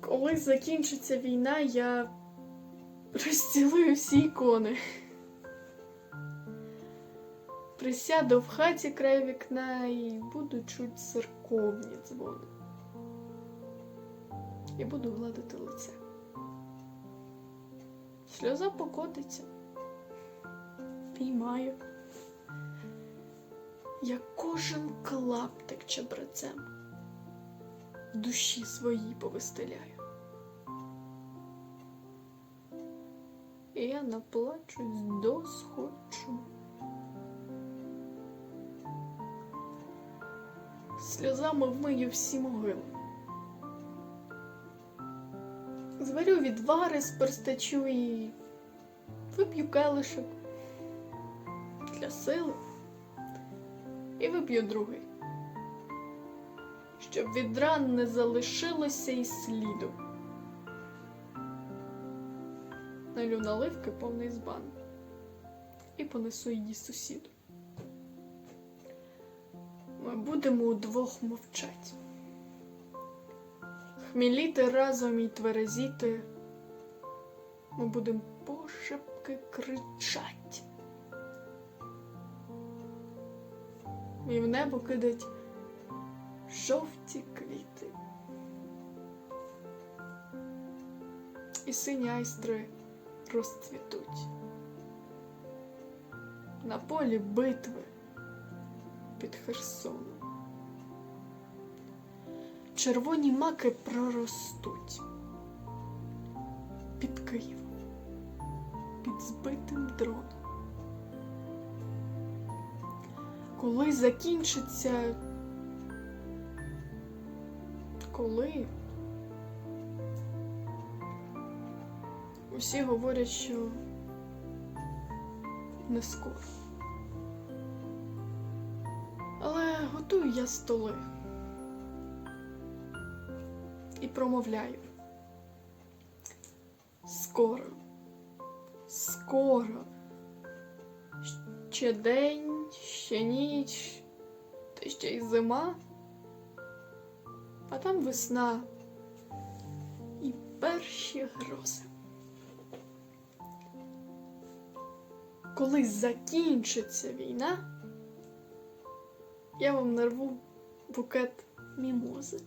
Коли закінчиться війна, я розцілую всі ікони. Присяду в хаті край вікна і буду чуть церковні дзвони. І буду гладити лице. Сльоза покотиться. Піймаю. Я кожен клаптик чебрецем душі своїй повистеляю. І я наплачусь до схочу. Сльозами вмию всі могили. Зварю відвари з перстачу і вип'ю келишок для сили і вип'ю другий щоб від ран не залишилося й сліду. Налю наливки повний збан і понесу її сусіду. Ми будемо удвох мовчать, хміліти разом і тверезіти, ми будемо пошепки кричать. І в небо кидать жовті квіти. І сині айстри розцвітуть. На полі битви під Херсоном. Червоні маки проростуть під Києвом, під збитим дроном. Коли закінчиться коли усі говорять, що не скоро. Але готую я столи і промовляю. Скоро, скоро, ще день, ще ніч, та ще й зима а там весна і перші грози. Коли закінчиться війна, я вам нарву букет мімози.